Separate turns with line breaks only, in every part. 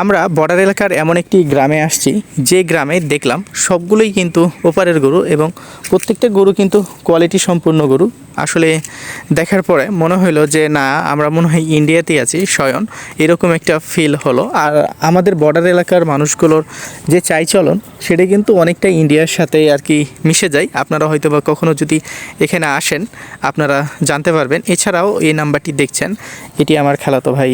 আমরা বর্ডার এলাকার এমন একটি গ্রামে আসছি। যে গ্রামে দেখলাম সবগুলোই কিন্তু ওপারের গরু এবং প্রত্যেকটা গরু কিন্তু কোয়ালিটি সম্পূর্ণ গরু। আসলে দেখার পরে মনে হলো যে, না, আমরা মনে হয় ইন্ডিয়াতেই আছি, স্বয়ন। এরকম একটা ফিল হলো। আর আমাদের বর্ডার এলাকার মানুষগুলোর যে চাইচলন, সেটা কিন্তু অনেকটা ইন্ডিয়ার সাথে আর কি মিশে যায়। আপনারা হয়তো বা কখনও যদি এখানে আসেন, আপনারা জানতে পারবেন। এছাড়াও এই নাম্বারটি দেখছেন। এটি আমার খালাতো ভাই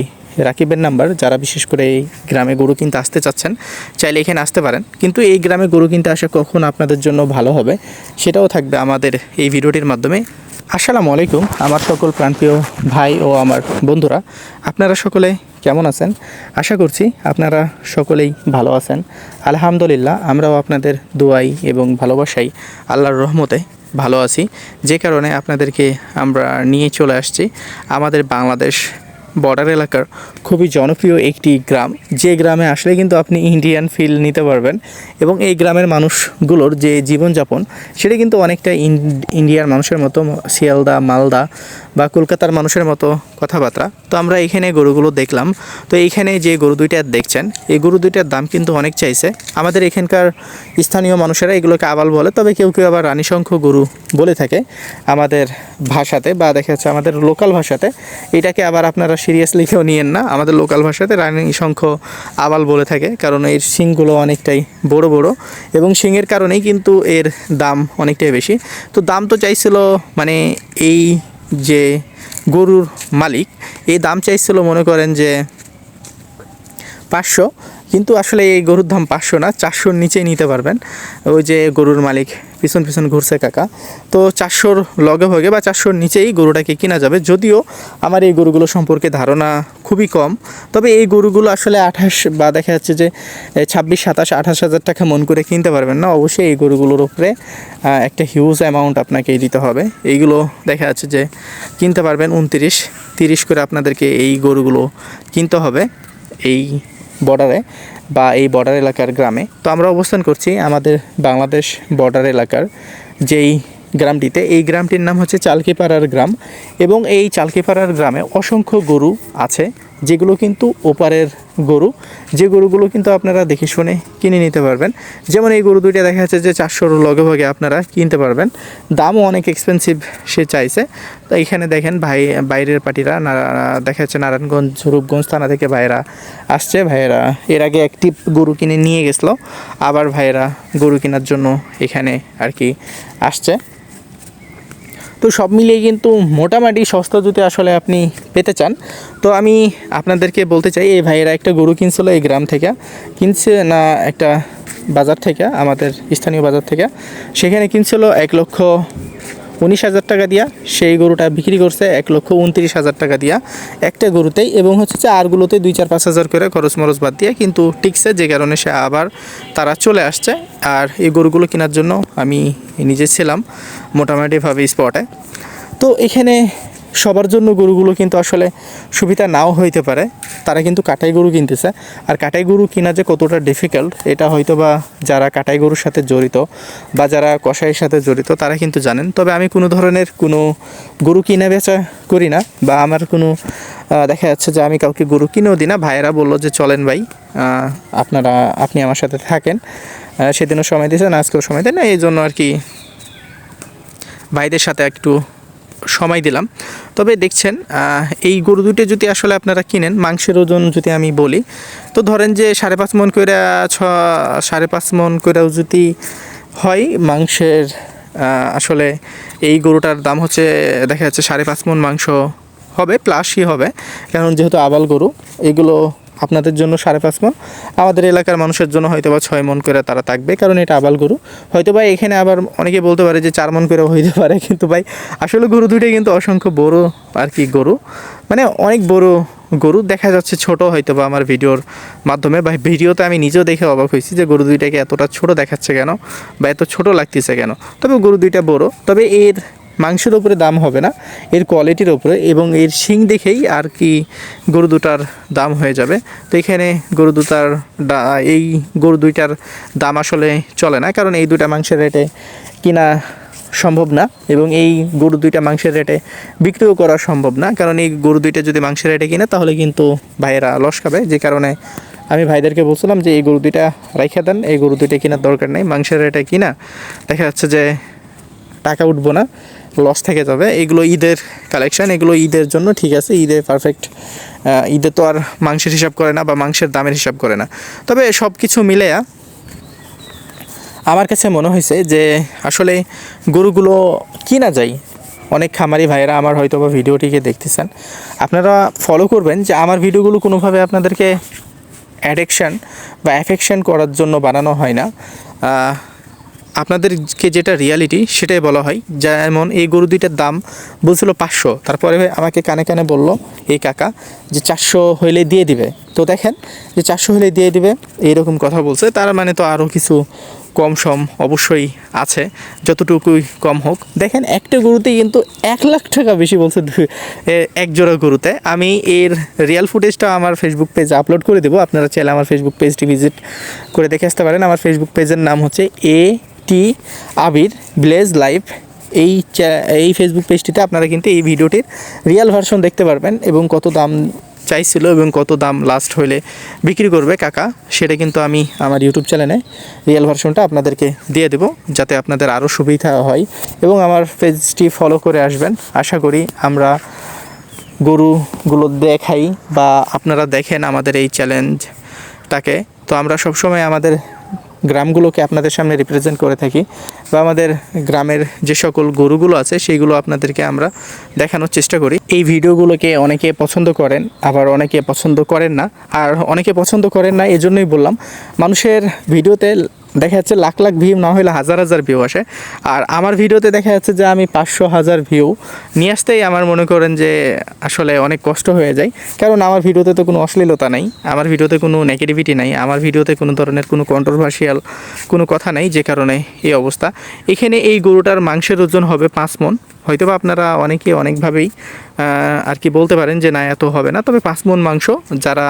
রাকিবের নাম্বার, যারা বিশেষ করে এই গ্রামে গরু কিনতে আসতে চাচ্ছেন, চাইলে এখানে আসতে পারেন। কিন্তু এই গ্রামে গরু কিনতে আসা কখন আপনাদের জন্য ভালো হবে, সেটাও থাকবে আমাদের এই ভিডিওটির মাধ্যমে। আসসালামু আলাইকুম, আমার সকল প্রাণপ্রিয় ভাই ও আমার বন্ধুরা। আপনারা সকলে কেমন আছেন? আশা করছি আপনারা সকলেই ভালো আছেন। আলহামদুলিল্লাহ, আমরাও আপনাদের দোয়াই এবং ভালোবাসাই আল্লাহর রহমতে ভালো আছি। যে কারণে আপনাদেরকে আমরা নিয়ে চলে আসছি আমাদের বাংলাদেশ বর্ডার এলাকার খুবই জনপ্রিয় একটি গ্রাম। যে গ্রামে আসলে কিন্তু আপনি ইন্ডিয়ান ফিল নিতে পারবেন এবং এই গ্রামের মানুষগুলোর যে জীবনযাপন, সেটা কিন্তু অনেকটা ইন- ইন্ডিয়ার মানুষের মতো, শিয়ালদা, মালদা বা কলকাতার মানুষের মতো কথাবার্তা। তো আমরা এখানে গরুগুলো দেখলাম। তো এইখানে যে গরু দুইটা দেখছেন, এই গরু দুইটার দাম কিন্তু অনেক চাইছে। আমাদের এখানকার স্থানীয় মানুষেরা এগুলোকে আবাল বলে, তবে কেউ কেউ আবার রানীশঙ্খ গরু বলে থাকে আমাদের ভাষাতে বা দেখা যাচ্ছে আমাদের লোকাল ভাষাতে। এটাকে আবার আপনারা সিরিয়াসলি কেউ নিয়েন না, আমাদের লোকাল ভাষাতে রানী শঙ্খ আবাল বলে থাকে, কারণ এর শিংগুলো অনেকটাই বড় বড় এবং শিংয়ের কারণেই কিন্তু এর দাম অনেকটাই বেশি। তো দাম তো চাইছিল মানে এই যে গরুর মালিক এই দাম চাইছিল মনে করেন যে পাঁচশো। কিন্তু আসলে এই গরুর দাম পাঁচশো না, চারশোর নিচেই নিতে পারবেন। ওই যে গরুর মালিক, পিছন পিছন ঘুরছে কাকা। তো চারশোর লগে ভগে বা চারশোর নিচেই গরুটাকে কেনা যাবে। যদিও আমার এই গরুগুলো সম্পর্কে ধারণা খুবই কম, তবে এই গরুগুলো আসলে আঠাশ বা দেখা যাচ্ছে যে ছাব্বিশ, সাতাশ, আঠাশ হাজার টাকা মন করে কিনতে পারবেন না। অবশ্যই এই গরুগুলোর উপরে একটা হিউজ অ্যামাউন্ট আপনাকে দিতে হবে। এইগুলো দেখা যাচ্ছে যে, কিনতে পারবেন উনতিরিশ, তিরিশ করে আপনাদেরকে এই গরুগুলো কিনতে হবে। এই বর্ডারে বা এই বর্ডার এলাকার গ্রামে। তো আমরা অবস্থান করছি আমাদের বাংলাদেশ বর্ডার এলাকার যেই গ্রামটিতে। এই গ্রামটির নাম হচ্ছে চালকিপাড়ার গ্রাম এবং এই চালকিপাড়ার গ্রামে অসংখ্য গরু আছে। যেগুলো কিন্তু ওপারের গরু, যে গরুগুলো কিন্তু আপনারা দেখে শুনে কিনে নিতে পারবেন। যেমন এই গরু দুইটা দেখা যাচ্ছে যে চারশোর লগে ভাগে আপনারা কিনতে পারবেন। দামও অনেক এক্সপেন্সিভ সে চাইছে। তো এখানে দেখেন ভাই, বাইরের পার্টিরা দেখা যাচ্ছে নারায়ণগঞ্জ, রূপগঞ্জ থানা থেকে ভাইয়েরা আসছে। ভাইয়েরা এর আগে একটি গরু কিনে নিয়ে গেছিল। আবার ভাইয়েরা গরু কেনার জন্য এখানে আর কি আসছে। তো সব মিলিয়ে কিন্তু মোটামুটি সস্তা যদি আসলে আপনি পেতে চান। তো আমি আপনাদেরকে বলতে চাই, এই ভাইয়েরা একটা গরু কিনছিল এই গ্রাম থেকে, কিনছে না একটা বাজার থেকে, আমাদের স্থানীয় বাজার থেকে, সেখানে কিনছিল এক লক্ষ উনিশ হাজার টাকা দিয়া সেই গরুটা বিক্রি করছে এক লক্ষ উনত্রিশ হাজার টাকা দিয়া একটা গরুতেই এবং হচ্ছে যে আরগুলোতে দুই চার পাঁচ হাজার করে খরচ মরচ বাদ দিয়ে কিন্তু টিকছে, যে কারণে সে আবার তারা চলে আসছে। আর এই গরুগুলো কেনার জন্য আমি নিজে ছিলাম মোটামুটিভাবে স্পটে তো এখানে সবার জন্য গরুগুলো কিন্তু আসলে সুবিধা নাও হইতে পারে। তারা কিন্তু কাটাই গরু কিনতেছে। আর কাটাই গরু কিনা যে কতটা ডিফিকাল্ট এটা হয়তো বা যারা কাটাই গরুর সাথে জড়িত বা যারা কষাইয়ের সাথে জড়িত, তারা কিন্তু জানেন। তবে আমি কোনো ধরনের কোনো গরু কিনা বেচা করি না বা আমার কোনো দেখা যাচ্ছে যে আমি কাউকে গরু কিনেও দিই না। ভাইয়েরা বলল যে, চলেন ভাই আপনারা, আপনি আমার সাথে থাকেন। সেদিনও সময় দিয়েছেন, আজকেও সময় দেন না। এই জন্য আর কি ভাইদের সাথে একটু সময় দিলাম। তবে দেখছেন এই গরু দুটি যদি আসলে আপনারা কিনেন, মাংসের ওজন যদি আমি বলি, তো ধরেন যে সাড়ে পাঁচ মন করে ছ, সাড়ে পাঁচ মন করেও যদি হয়, মাংসের আসলে এই গরুটার দাম হচ্ছে, দেখা যাচ্ছে সাড়ে পাঁচ মন মাংস হবে, প্লাসই হবে। কারণ যেহেতু আবাল গরু, এগুলো আপনাদের জন্য সাড়ে পাঁচ মন আমাদের এলাকার মানুষের জন্য হয়তো বা ছয় মন করে তারা থাকবে, কারণ এটা আবাল গরু। হয়তো বা এখানে আবার অনেকে বলতে পারে যে চার মন করে হইতে পারে, কিন্তু ভাই, আসলে গরু দুইটাই কিন্তু অসংখ্য বড় আর কি গরু। মানে অনেক বড় গরু, দেখা যাচ্ছে ছোট হয়তো বা আমার ভিডিওর মাধ্যমে। বা ভিডিওতে আমি নিজেও দেখে অবাক হয়েছি যে গরু দুইটাকে এতটা ছোট দেখাচ্ছে কেন বা এত ছোট লাগতেছে কেন। তবে গরু দুইটা বড়। তবে এর মাংসের উপরে দাম হবে না, এর কোয়ালিটির উপরে এবং এর শিং দেখেই আর কি গরু দুটার দাম হয়ে যাবে। তো এখানে গরু দুটার এই গরু দুইটার দাম আসলে চলে না, কারণ এই দুটা মাংসের রেটে কিনা সম্ভব না এবং এই গরু দুইটা মাংসের রেটে বিক্রিও করা সম্ভব না। কারণ এই গরু দুইটা যদি মাংসের রেটে কিনে, তাহলে কিন্তু ভাইয়েরা লস খাবে। যে কারণে আমি ভাইদেরকে বলছিলাম যে, এই গরু দুইটা রাইখা দেন, এই গরু দুইটা কেনার দরকার নেই, মাংসের রেটে কিনা, দেখা যাচ্ছে যে টাকা উঠবো না। লস থেকে যাবে। এগুলো ঈদের কালেকশন এগুলো ঈদের জন্য ঠিক আছে, ঈদে পারফেক্ট ঈদে তো আর মাংসের হিসাব করে না বা মাংসের দামের হিসাব করে না। তবে সব কিছু মিলেয়া আমার কাছে মনে হয়েছে যে আসলে গরুগুলো কিনা যায়। অনেক খামারি ভাইয়েরা আমার হয়তো বা ভিডিওটিকে দেখতেছেন। আপনারা ফলো করবেন যে আমার ভিডিওগুলো কোনোভাবে আপনাদেরকে অ্যাডিকশান বা অ্যাফেকশন করার জন্য বানানো হয় না। আপনাদেরকে যেটা রিয়ালিটি সেটাই বলা হয়, যেমন এই গরু দুইটার দাম বলছিল পাঁচশো, তারপরে আমাকে কানে কানে বলল, এই কাকা, যে চারশো হইলে দিয়ে দিবে। তো দেখেন, যে চারশো হলে দিয়ে দিবে, এইরকম কথা বলছে, তার মানে তো আরও কিছু কম সম অবশ্যই আছে, যতটুকুই কম হোক। দেখেন, একটা গরুতে কিন্তু এক লাখ টাকা বেশি বলছে এক জোড়া গরুতে। আমি এর রিয়েল ফুটেজটা আমার ফেসবুক পেজে আপলোড করে দেবো, আপনারা চাইলে আমার ফেসবুক পেজটি ভিজিট করে দেখে আসতে পারেন। আমার ফেসবুক পেজের নাম হচ্ছে এ টি আবির ব্লেজ লাইভ এই এই ফেসবুক পেজটিতে আপনারা কিন্তু এই ভিডিওটির রিয়েল ভার্সন দেখতে পারবেন এবং কত দাম চাইছিল এবং কত দাম লাস্ট হইলে বিক্রি করবে কাকা, সেটা কিন্তু আমি আমার ইউটিউব চ্যানেলে রিয়েল ভার্সনটা আপনাদেরকে দিয়ে দেবো যাতে আপনাদের আরও সুবিধা হয় এবং আমার পেজটি ফলো করে আসবেন। আশা করি আমরা গরুগুলো দেখাই বা আপনারা দেখেন আমাদের এই চ্যালেঞ্জটাকে তো আমরা সবসময় আমাদের গ্রামগুলোকে আপনাদের সামনে রিপ্রেজেন্ট করে থাকি বা আমাদের গ্রামের যে সকল গরুগুলো আছে, সেইগুলো আপনাদেরকে আমরা দেখানোর চেষ্টা করি। এই ভিডিওগুলোকে অনেকে পছন্দ করেন, আবার অনেকে পছন্দ করেন না। আর অনেকে পছন্দ করেন না, এজন্যই বললাম, মানুষের ভিডিওতে দেখা যাচ্ছে লাখ লাখ ভিউ না হলে হাজার হাজার ভিউ আসে। আর আমার ভিডিওতে দেখা যাচ্ছে যে আমি পাঁচশো হাজার ভিউ নিয়ে আসতেই আমার মনে করেন যে আসলে অনেক কষ্ট হয়ে যায়। কারণ আমার ভিডিওতে তো কোনো অশ্লীলতা নাই, আমার ভিডিওতে কোনো নেগেটিভিটি নাই, আমার ভিডিওতে কোনো ধরনের কোনো কন্ট্রোভার্সিয়াল কোনো কথা নেই যে কারণে এই অবস্থা। এখানে এই গরুটার মাংসের ওজন হবে পাঁচ মন হয়তো বা আপনারা অনেকে অনেকভাবেই আর কি বলতে পারেন যে না, এত হবে না। তবে পাঁচ মন মাংস যারা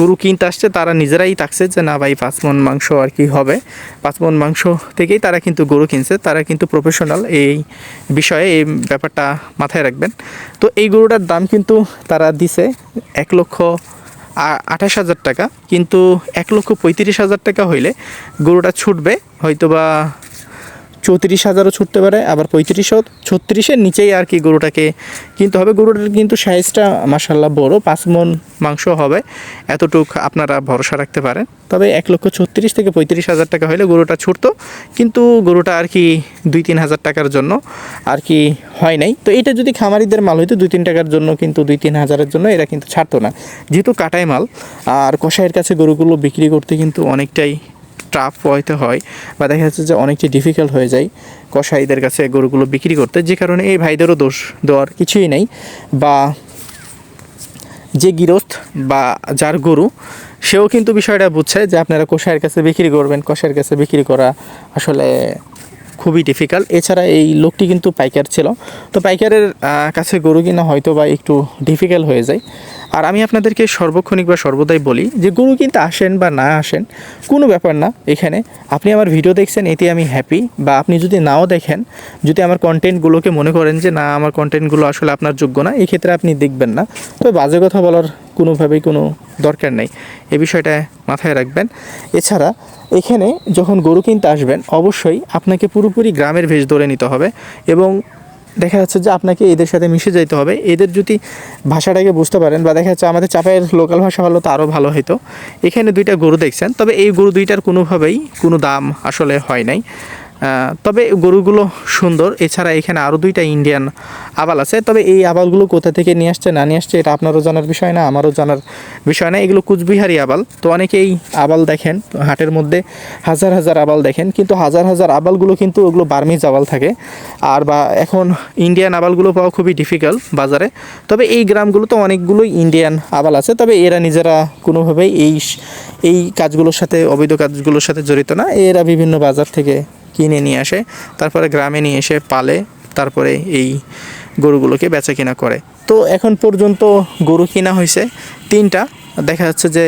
গরু কিনতে আসছে, তারা নিজেরাই থাকছে যে না ভাই পাঁচ মন মাংস আর কি হবে। পাঁচ মন মাংস থেকেই তারা কিন্তু গরু কিনছে, তারা কিন্তু প্রফেশনাল এই বিষয়ে এই ব্যাপারটা মাথায় রাখবেন। তো এই গরুটার দাম কিন্তু তারা দিছে এক লক্ষ আঠাশ হাজার টাকা। কিন্তু এক লক্ষ পঁয়ত্রিশ হাজার টাকা হইলে গরুটা ছুটবে, হয়তোবা চৌত্রিশ হাজারও ছুটতে পারে, আবার পঁয়ত্রিশও। ছত্রিশের নিচেই আর কি গরুটাকে কিনতে হবে। গরুটার কিন্তু সাইজটা মাসাল্লাহ বড়, পাঁচ মন মাংস হবে, এতটুক আপনারা ভরসা রাখতে পারেন। তবে এক লক্ষ ছত্রিশ থেকে পঁয়ত্রিশ হাজার টাকা হলে গরুটা ছুটতো, কিন্তু গরুটা আর কি দুই তিন হাজার টাকার জন্য আর কি হয় নাই। তো এটা যদি খামারিদের মাল হইতো, দুই তিন টাকার জন্য কিন্তু দুই তিন হাজারের জন্য এরা কিন্তু ছাড়তো না। যেহেতু কাটাই মাল, আর কষাইয়ের কাছে গরুগুলো বিক্রি করতে কিন্তু অনেকটাই টাফ হইতে হয় বা দেখা যাচ্ছে যে অনেকটি ডিফিকাল্ট হয়ে যায় কষাইদের কাছে গরুগুলো বিক্রি করতে, যে কারণে এই ভাইদেরও দোষ দেওয়ার কিছুই নেই। বা যে গৃহস্থ বা যার গরু, সেও কিন্তু বিষয়টা বুঝছে যে আপনারা কষাইয়ের কাছে বিক্রি করবেন কষাইয়ের কাছে বিক্রি করা আসলে খুবই ডিফিকাল্ট এছাড়া এই লোকটি কিন্তু পাইকার ছিল। তো পাইকারের কাছে গরু কিনা হয়তো বা একটু ডিফিকাল্ট হয়ে যায়। আর আমি আপনাদেরকে সর্বক্ষণিক বা সর্বদাই বলি যে, গরু কিনতে আসেন বা না আসেন, কোনো ব্যাপার না এখানে। আপনি আমার ভিডিও দেখছেন, এতে আমি হ্যাপি বা আপনি যদি নাও দেখেন, যদি আমার কন্টেন্টগুলোকে মনে করেন যে, না, আমার কন্টেন্টগুলো আসলে আপনার যোগ্য না, এক্ষেত্রে আপনি দেখবেন না। তবে বাজে কথা বলার কোনোভাবেই কোনো দরকার নেই। এ বিষয়টা মাথায় রাখবেন। এছাড়া এখানে যখন গরু কিনতে আসবেন, অবশ্যই আপনাকে পুরোপুরি গ্রামের ভেষ ধরে নিতে হবে এবং দেখা যাচ্ছে যে আপনাকে এদের সাথে মিশে যেতে হবে। এদের যদি ভাষাটাকে বুঝতে পারেন বা দেখা যাচ্ছে আমাদের চাপায়ের লোকাল ভাষা হলো তো আরও ভালো হতো এখানে দুইটা গরু দেখছেন, তবে এই গরু দুইটার কোনোভাবেই কোনো দাম আসলে হয় নাই। তবে গরুগুলো সুন্দর। এছাড়া এখানে আরও দুইটা ইন্ডিয়ান আবাল আছে। তবে এই আবালগুলো কোথা থেকে নিয়ে আসছে, না নিয়ে আসছে, এটা আপনারও জানার বিষয় না, আমারও জানার বিষয় না। এগুলো কুচবিহারি আবাল। তো অনেকেই আবাল দেখেন, হাটের মধ্যে হাজার হাজার আবাল দেখেন। কিন্তু হাজার হাজার আবালগুলো কিন্তু ওগুলো বার্মিজ আবাল থাকে। আর বা এখন ইন্ডিয়ান আবালগুলো পাওয়া খুবই ডিফিকাল্ট বাজারে। তবে এই গ্রামগুলোতে অনেকগুলোই ইন্ডিয়ান আবাল আছে। তবে এরা নিজেরা কোনোভাবেই এই এই কাজগুলোর সাথে, অবৈধ কাজগুলোর সাথে জড়িত না। এরা বিভিন্ন বাজার থেকে কিনে নিয়ে আসে, তারপরে গ্রামে নিয়ে এসে পালে, তারপরে এই গরুগুলোকে বেচা কিনা করে। তো এখন পর্যন্ত গরু কিনা হয়েছে তিনটা, দেখা যাচ্ছে যে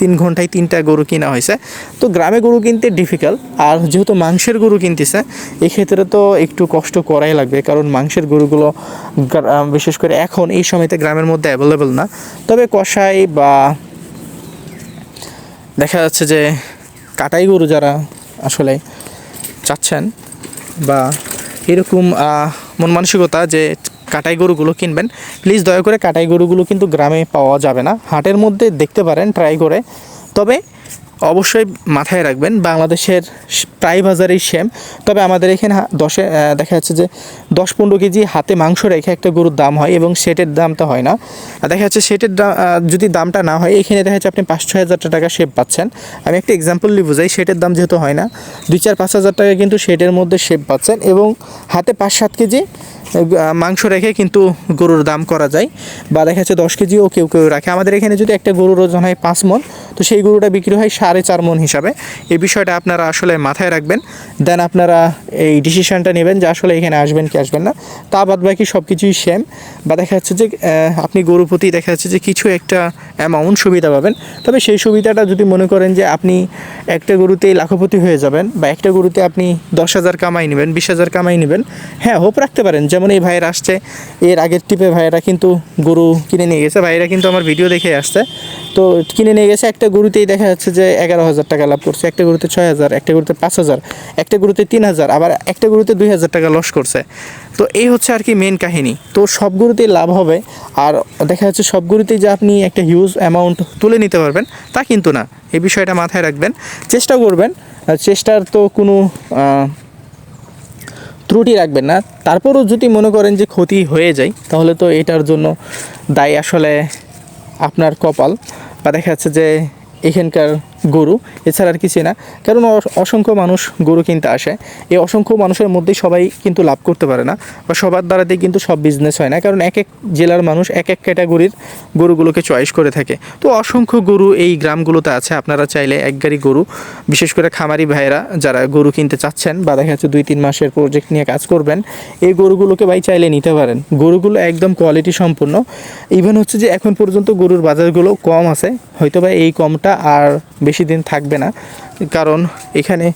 তিন ঘন্টায় তিনটা গরু কিনা হয়েছে। তো গ্রামে গরু কিনতে ডিফিকাল্ট আর যেহেতু মাংসের গরু কিনতেছে, এক্ষেত্রে তো একটু কষ্ট করাই লাগবে, কারণ মাংসের গরুগুলো বিশেষ করে এখন এই সময়তে গ্রামের মধ্যে অ্যাভেলেবেল না। তবে কষাই বা দেখা যাচ্ছে যে কাটাই গরু যারা আসলে চাচ্ছেন বা এরকম মন মানসিকতা যে কাটাই গরুগুলো কিনবেন প্লিজ দয়া করে কাটাই গরুগুলো কিন্তু গ্রামে পাওয়া যাবে না। হাটের মধ্যে দেখতে পারেন ট্রাই করে। তবে অবশ্যই মাথায় রাখবেন, বাংলাদেশের প্রায় বাজারেই সেম। তবে আমাদের এখানে দশে দেখা যাচ্ছে যে দশ পনেরো কেজি হাতে মাংস রেখে একটা গরুর দাম হয় এবং সেটের দামটা হয় না। দেখা যাচ্ছে সেটের যদি দামটা না হয়, এখানে দেখা যাচ্ছে আপনি পাঁচ ছয় হাজার টাকা শেপ পাচ্ছেন। আমি একটা এক্সাম্পল এক্সাম্পললি বুঝাই, সেটের দাম যেহেতু হয় না, দুই চার পাঁচ হাজার টাকা কিন্তু শেডের মধ্যে শেপ পাচ্ছেন এবং হাতে পাঁচ সাত কেজি মাংস রেখে কিন্তু গরুর দাম করা যায়। বা দেখা যাচ্ছে দশ কেজিও কেউ কেউ রাখে। আমাদের এখানে যদি একটা গরুর ওজন হয় পাঁচ মন তো সেই গরুটা বিক্রি হয় সাড়ে চার মন হিসাবে। এই বিষয়টা আপনারা আসলে মাথায় রাখবেন। দেন আপনারা এই ডিসিশনটা নেবেন যে আসলে এখানে আসবেন কি আসবেন না। তা বাদ বাকি সব কিছুই সেম বা দেখা যাচ্ছে যে আপনি গরু প্রতি দেখা যাচ্ছে যে কিছু একটা অ্যামাউন্ট সুবিধা পাবেন। তবে সেই সুবিধাটা যদি মনে করেন যে আপনি একটা গরুতেই লাখপতি হয়ে যাবেন বা একটা গরুতে আপনি দশ হাজার কামাই নেবেন, বিশ হাজার কামাই নেবেন হ্যাঁ হোপ রাখতে পারেন। যেমন এই ভাইয়েরা আসছে, এর আগের টিপে ভাইয়েরা কিন্তু গরু কিনে নিয়ে গেছে। ভাইয়েরা কিন্তু আমার ভিডিও দেখে আসছে। তো কিনে নিয়ে গেছে। একটা গরুতেই দেখা যাচ্ছে যে এগারো হাজার টাকা লাভ করছে। একটা গরুতে ছয় হাজার, একটা গরুতে পাঁচ হাজার, একটা গরুতে তিন হাজার, আবার একটা গরুতে দুই হাজার টাকা লস করছে। তো এই হচ্ছে আর কি মেন কাহিনী। তো সব গরুতেই লাভ হবে। আর দেখা যাচ্ছে সব গরুতেই যে আপনি একটা হিউজ অ্যামাউন্ট তুলে নিতে পারবেন, তা কিন্তু না। এই বিষয়টা মাথায় রাখবেন। চেষ্টা করবেন। চেষ্টার তো কোনো ত্রুটি রাখবেন না। তারপরও যদি মনে করেন যে ক্ষতি হয়ে যায়, তাহলে তো এটার জন্য দায়ী আসলে আপনার কপাল। বা দেখা যাচ্ছে যে এখানকার গরু, এছাড়া আর কিছু না। কারণ অস- অসংখ্য মানুষ গরু কিনতে আসে। এই অসংখ্য মানুষের মধ্যেই সবাই কিন্তু লাভ করতে পারে না বা সবার দ্বারাতেই কিন্তু সব বিজনেস হয় না। কারণ এক এক জেলার মানুষ এক এক ক্যাটাগরির গরুগুলোকে চয়েস করে থাকে। তো অসংখ্য গরু এই গ্রামগুলোতে আছে। আপনারা চাইলে এক গাড়ি গরু, বিশেষ করে খামারি ভাইয়েরা যারা গরু কিনতে চাচ্ছেন বা দেখা যাচ্ছে দুই, তিন মাসের প্রজেক্ট নিয়ে কাজ করবেন, এই গরুগুলোকে ভাই চাইলে নিতে পারেন। গরুগুলো একদম কোয়ালিটি সম্পূর্ণ। ইভেন হচ্ছে যে এখন পর্যন্ত গরুর বাজারগুলো কম আছে। হয়তো বা এই কমটা আর বেশি দিন থাকবে না, কারণ এখানে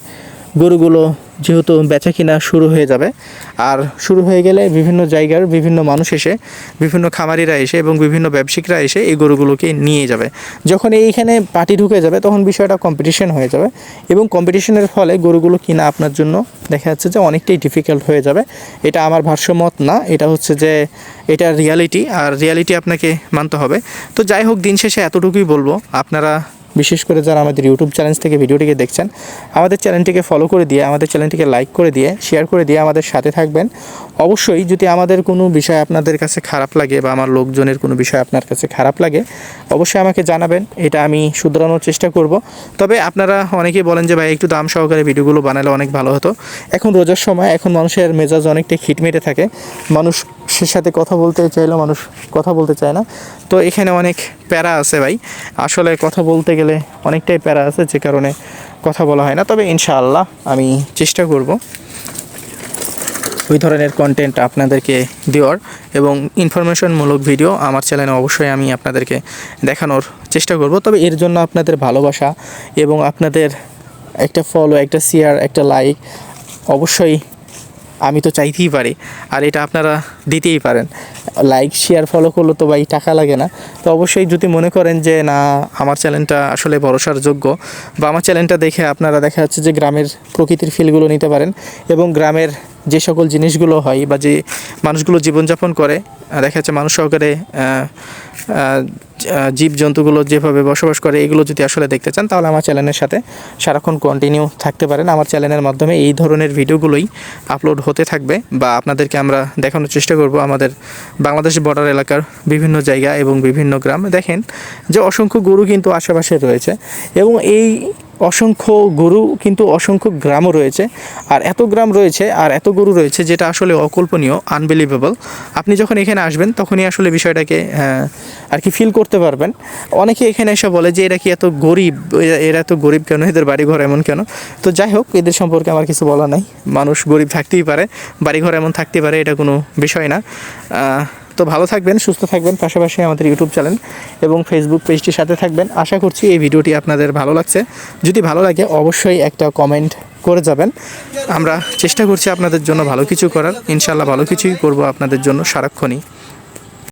গরুগুলো যেহেতু বেচা কিনা শুরু হয়ে যাবে। আর শুরু হয়ে গেলে বিভিন্ন জায়গার বিভিন্ন মানুষ এসে, বিভিন্ন খামারিরা এসে এবং বিভিন্ন ব্যবসায়িকরা এসে এই গরুগুলোকে নিয়ে যাবে। যখন এইখানে পার্টি ঢুকে যাবে, তখন বিষয়টা কম্পিটিশন হয়ে যাবে এবং কম্পিটিশনের ফলে গরুগুলো কিনা আপনার জন্য দেখা যাচ্ছে যে অনেকটাই ডিফিকাল্ট হয়ে যাবে। এটা আমার ভাষ্যমত না, এটা হচ্ছে যে এটা রিয়ালিটি আর রিয়ালিটি আপনাকে মানতে হবে। তো যাই হোক, দিন শেষে এতটুকুই বলব। আপনারা বিশেষ করে যারা আমাদের ইউটিউব চ্যানেল থেকে ভিডিওটিকে দেখছেন, আমাদের চ্যানেলটিকে ফলো করে দিয়ে, আমাদের চ্যানেলটিকে লাইক করে দিয়ে শেয়ার করে দিয়ে আমাদের সাথে থাকবেন। অবশ্যই যদি আমাদের কোনো বিষয় আপনাদের কাছে খারাপ লাগে বা আমার লোকজনের কোনো বিষয় আপনার কাছে খারাপ লাগে, অবশ্যই আমাকে জানাবেন। এটা আমি শুধরানোর চেষ্টা করব। তবে আপনারা অনেকেই বলেন যে, ভাই, একটু দাম সহকারে ভিডিওগুলো বানালে অনেক ভালো হতো। এখন রোজার সময়, এখন মানুষের মেজাজ অনেকটাই খিটমিটে থাকে। মানুষ সে সাথে কথা বলতে চাইলেও মানুষ কথা বলতে চায় না। তো এখানে অনেক প্যারা আছে ভাই। আসলে কথা বলতে গেলে অনেকটাই প্যারা আছে, যে কারণে কথা বলা হয় না। তবে ইনশাআল্লাহ আমি চেষ্টা করব ওই ধরনের কন্টেন্ট আপনাদেরকে দেওয়ার এবং ইনফরমেশনমূলক ভিডিও আমার চ্যানেলে অবশ্যই আমি আপনাদেরকে দেখানোর চেষ্টা করব। তবে এর জন্য আপনাদের ভালোবাসা এবং আপনাদের একটা ফলো একটা শেয়ার একটা লাইক অবশ্যই আমি তো চাইতেই পারি। আর এটা আপনারা দিতেই পারেন। লাইক শেয়ার ফলো করলে তো ভাই টাকা লাগে না। তো অবশ্যই যদি মনে করেন যে না আমার চ্যানেলটা আসলে ভরসার যোগ্য বা আমার চ্যানেলটা দেখে আপনারা দেখা যাচ্ছে যে গ্রামের প্রকৃতির ফিলগুলো নিতে পারেন এবং গ্রামের যে সকল জিনিসগুলো হয় বা যে মানুষগুলো জীবনযাপন করে দেখা যাচ্ছে মানুষ সহকারে আহ, আহ, জীব জন্তুগুলো যেভাবে বসবাস করে এগুলো যদি আসলে দেখতে চান তাহলে আমার চ্যানেলের সাথে সারাক্ষণ কন্টিনিউ থাকতে পারেন। আমার চ্যানেলের মাধ্যমে এই ধরনের ভিডিওগুলোই আপলোড হতে থাকবে বা আপনাদেরকে আমরা দেখানোর চেষ্টা করব আমাদের বাংলাদেশ বর্ডার এলাকার বিভিন্ন জায়গা এবং বিভিন্ন গ্রাম। দেখেন যে অসংখ্য গরু কিন্তু আশেপাশে রয়েছে এবং এই অসংখ্য গরু কিন্তু অসংখ্য গ্রামও রয়েছে। আর এত গ্রাম রয়েছে আর এত গরু রয়েছে যেটা আসলে অকল্পনীয় আনবিলিভেবল আপনি যখন এখানে আসবেন, তখনই আসলে বিষয়টাকে আর কি ফিল করতে পারবেন। অনেকে এখানে এসে বলে যে এরা কি এত গরিব? এরা- এত গরিব কেন? এদের বাড়িঘর এমন কেন? তো যাই হোক, এদের সম্পর্কে আমার কিছু বলা নাই। মানুষ গরিব থাকতেই পারে, বাড়িঘর এমন থাকতে পারে, এটা কোনো বিষয় না। তো ভালো থাকবেন, সুস্থ থাকবেন, পাশাপাশি আমাদের ইউটিউব চ্যানেল এবং ফেসবুক পেজটির সাথে থাকবেন। আশা করছি এই ভিডিওটি আপনাদের ভালো লাগছে। যদি ভালো লাগে, অবশ্যই একটা কমেন্ট করে যাবেন। আমরা চেষ্টা করছি আপনাদের জন্য ভালো কিছু করার। ইনশাল্লাহ ভালো কিছুই করব আপনাদের জন্য সারাক্ষণই।